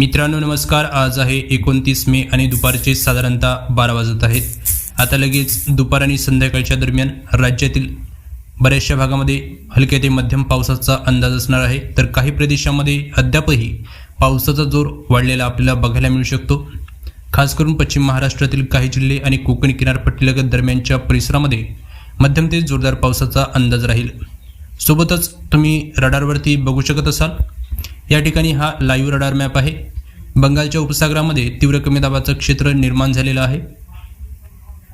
मित्रांनो नमस्कार. आज आहे एकोणतीस मे आणि दुपारचे साधारणतः बारा वाजत आहेत. आता लगेच दुपार आणि संध्याकाळच्या दरम्यान राज्यातील बऱ्याचशा भागामध्ये हलक्या ते मध्यम पावसाचा अंदाज असणार आहे. तर काही प्रदेशामध्ये अद्यापही पावसाचा जोर वाढलेला आपल्याला बघायला मिळू शकतो. खास करून पश्चिम महाराष्ट्रातील काही जिल्हे आणि कोकण किनारपट्टीलगत दरम्यानच्या परिसरामध्ये मध्यम ते जोरदार पावसाचा अंदाज राहील. सोबतच तुम्ही रडारवरती बघू शकत असाल. या ठिकाणी हा लाईव्ह रडार मॅप आहे. बंगालच्या उपसागरामध्ये तीव्र कमी दाबाचं क्षेत्र निर्माण झालेलं आहे.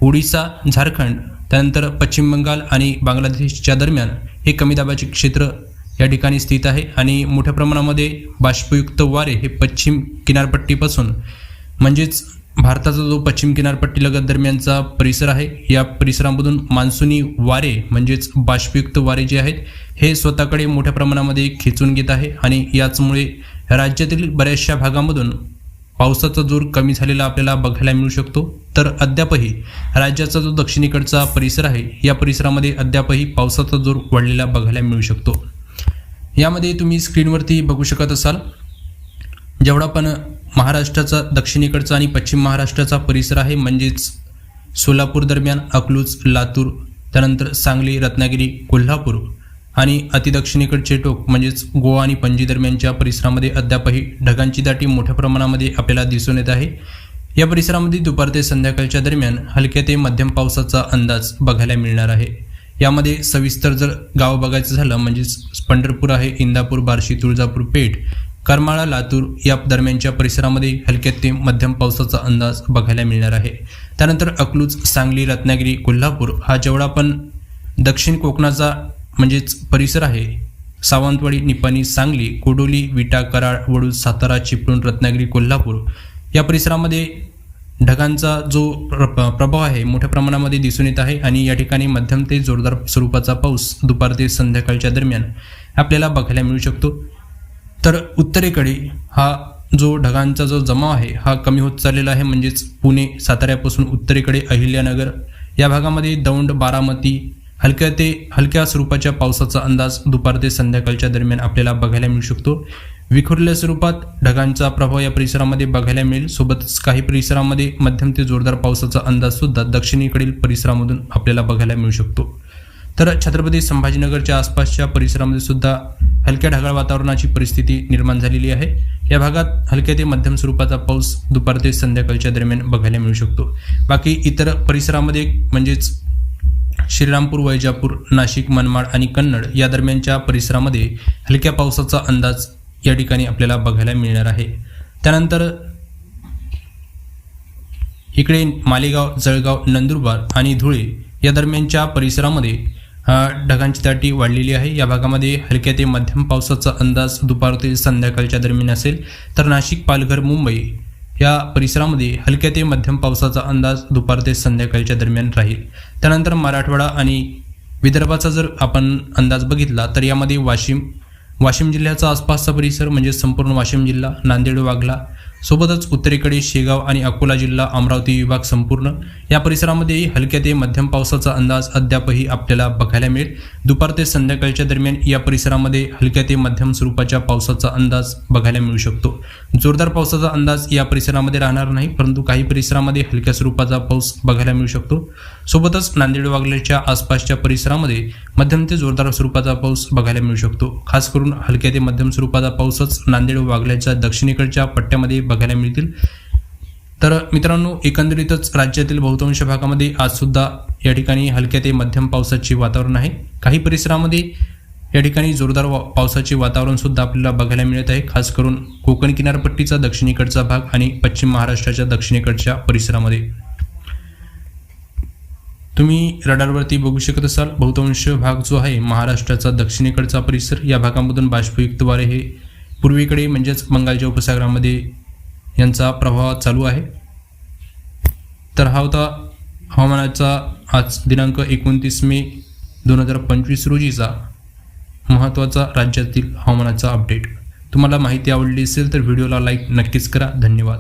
ओडिसा झारखंड त्यानंतर पश्चिम बंगाल आणि बांगलादेशच्या दरम्यान हे कमी दाबाचे क्षेत्र या ठिकाणी स्थित आहे आणि मोठ्या प्रमाणामध्ये बाष्पयुक्त वारे हे पश्चिम किनारपट्टीपासून म्हणजेच भारताचा जो पश्चिम किनारपट्टीलगत दरम्यानचा परिसर आहे या परिसरामधून मान्सूनी वारे म्हणजेच बाष्पयुक्त वारे जे आहेत हे स्वतःकडे मोठ्या प्रमाणामध्ये खेचून घेत आहे आणि याचमुळे राज्यातील बऱ्याचशा भागामधून पावसाचा जोर कमी झालेला आपल्याला बघायला मिळू शकतो. तर अद्यापही राज्याचा जो दक्षिणेकडचा परिसर आहे या परिसरामध्ये अद्यापही पावसाचा जोर वाढलेला बघायला मिळू शकतो. यामध्ये तुम्ही स्क्रीनवरती बघू शकत असाल जेवढा पण महाराष्ट्राचा दक्षिणेकडचा आणि पश्चिम महाराष्ट्राचा परिसर आहे म्हणजेच सोलापूर दरम्यान अकलूज लातूर त्यानंतर सांगली रत्नागिरी कोल्हापूर आणि अतिदक्षिणेकडचे टोक म्हणजेच गोवा आणि पणजी दरम्यानच्या परिसरामध्ये अद्यापही ढगांची दाटी मोठ्या प्रमाणामध्ये आपल्याला दिसून येत आहे. या परिसरामध्ये दुपार ते संध्याकाळच्या दरम्यान हलक्या ते मध्यम पावसाचा अंदाज बघायला मिळणार आहे. यामध्ये सविस्तर जर गाव बघायचं झालं म्हणजेच पंढरपूर आहे इंदापूर बार्शी तुळजापूर पेठ करमाळा लातूर या दरम्यानच्या परिसरामध्ये हलक्यात ते मध्यम पावसाचा अंदाज बघायला मिळणार आहे. त्यानंतर अकलूज सांगली रत्नागिरी कोल्हापूर हा जेवढा पण दक्षिण कोकणाचा म्हणजेच परिसर आहे सावंतवाडी निपाणी सांगली कोडोली विटा कराड वडूज सातारा चिपळूण रत्नागिरी कोल्हापूर या परिसरामध्ये ढगांचा जो प्र- प्रभाव आहे मोठ्या प्रमाणामध्ये दिसून येत आहे आणि या ठिकाणी मध्यम ते जोरदार स्वरूपाचा पाऊस दुपार ते संध्याकाळच्या दरम्यान आपल्याला बघायला मिळू शकतो. तर उत्तरेकडे हा जो ढगांचा जो जमाव आहे हा कमी होत चाललेला आहे. म्हणजेच पुणे साताऱ्यापासून उत्तरेकडे अहिल्यानगर. या भागामध्ये दौंड बारामती हलक्या ते हलक्या स्वरूपाच्या पावसाचा अंदाज दुपार ते संध्याकाळच्या दरम्यान आपल्याला बघायला मिळू शकतो. विखुरल्या स्वरूपात ढगांचा प्रभाव या परिसरामध्ये बघायला मिळेल. सोबतच काही परिसरामध्ये मध्यम ते जोरदार पावसाचा अंदाज सुद्धा दक्षिणेकडील परिसरामधून आपल्याला बघायला मिळू शकतो. तर छत्रपती संभाजीनगरच्या आसपासच्या परिसरामध्ये सुद्धा हलक्या ढगाळ वातावरणाची परिस्थिती निर्माण झालेली आहे. या भागात हलक्या ते मध्यम स्वरूपाचा पाऊस दुपार ते संध्याकाळच्या दरम्यान बघायला मिळू शकतो. बाकी इतर परिसरामध्ये म्हणजेच श्रीरामपूर वैजापूर नाशिक मनमाड आणि कन्नड या दरम्यानच्या परिसरामध्ये हलक्या पावसाचा अंदाज या ठिकाणी आपल्याला बघायला मिळणार आहे. त्यानंतर इकडे मालेगाव जळगाव नंदुरबार आणि धुळे या दरम्यानच्या परिसरामध्ये ढगांची दाटी वाढलेली आहे. या भागामध्ये हलक्या ते मध्यम पावसाचा अंदाज दुपार ते संध्याकाळच्या दरम्यान असेल तर नाशिक पालघर मुंबई या परिसरामध्ये हलक्या ते मध्यम पावसाचा अंदाज दुपार ते संध्याकाळच्या दरम्यान राहील. त्यानंतर मराठवाडा आणि विदर्भाचा जर आपण अंदाज बघितला तर यामध्ये वाशिम वाशिम जिल्ह्याचा आसपासचा परिसर म्हणजे संपूर्ण वाशिम जिल्हा नांदेड वागला सोबतच उत्तरेकडे शेगाव आणि अकोला जिल्हा अमरावती विभाग संपूर्ण. या परिसरामध्येही हलक्या ते मध्यम पावसाचा अंदाज अद्यापही आपल्याला बघायला मिळेल. दुपार ते संध्याकाळच्या दरम्यान या परिसरामध्ये हलक्या ते मध्यम स्वरूपाच्या पावसाचा अंदाज बघायला मिळू शकतो. जोरदार पावसाचा अंदाज या परिसरामध्ये राहणार नाही परंतु काही परिसरामध्ये हलक्या स्वरूपाचा पाऊस बघायला मिळू शकतो. सोबतच नांदेड वागलेच्या आसपासच्या परिसरामध्ये मध्यम ते जोरदार स्वरूपाचा पाऊस बघायला मिळू शकतो. खास करून हलक्या ते मध्यम स्वरूपाचा पाऊसच नांदेड वागल्याच्या दक्षिणेकडच्या पट्ट्यामध्ये बघायला मिळतील. तर मित्रांनो एकंदरीतच राज्यातील बहुतांश भागामध्ये आज सुद्धा या ठिकाणी हलक्या ते मध्यम पावसाचे वातावरण आहे. काही परिसरामध्ये या ठिकाणी जोरदार वा- पावसाचे वातावरण सुद्धा आपल्याला बघायला मिळत आहे. खास करून कोकण किनारपट्टीचा दक्षिणेकडचा भाग आणि पश्चिम महाराष्ट्राच्या दक्षिणेकडच्या परिसरामध्ये. तुम्ही रडारवरती बघू शकत असाल बहुतांश भाग जो आहे महाराष्ट्राचा दक्षिणेकडचा परिसर. या भागामधून बाष्पयुक्त वारे हे पूर्वेकडे म्हणजेच बंगालच्या उपसागरामध्ये यांचा प्रभाव चालू आहे. तर हा होता हवामानाचा आज दिनांक एकोणतीस मे दोन हजार पंचवीस रोजीचा महत्त्वाचा राज्यातील हवामानाचा अपडेट तुम्हाला माहिती आवडली असेल तर व्हिडिओला लाईक नक्कीच करा. धन्यवाद.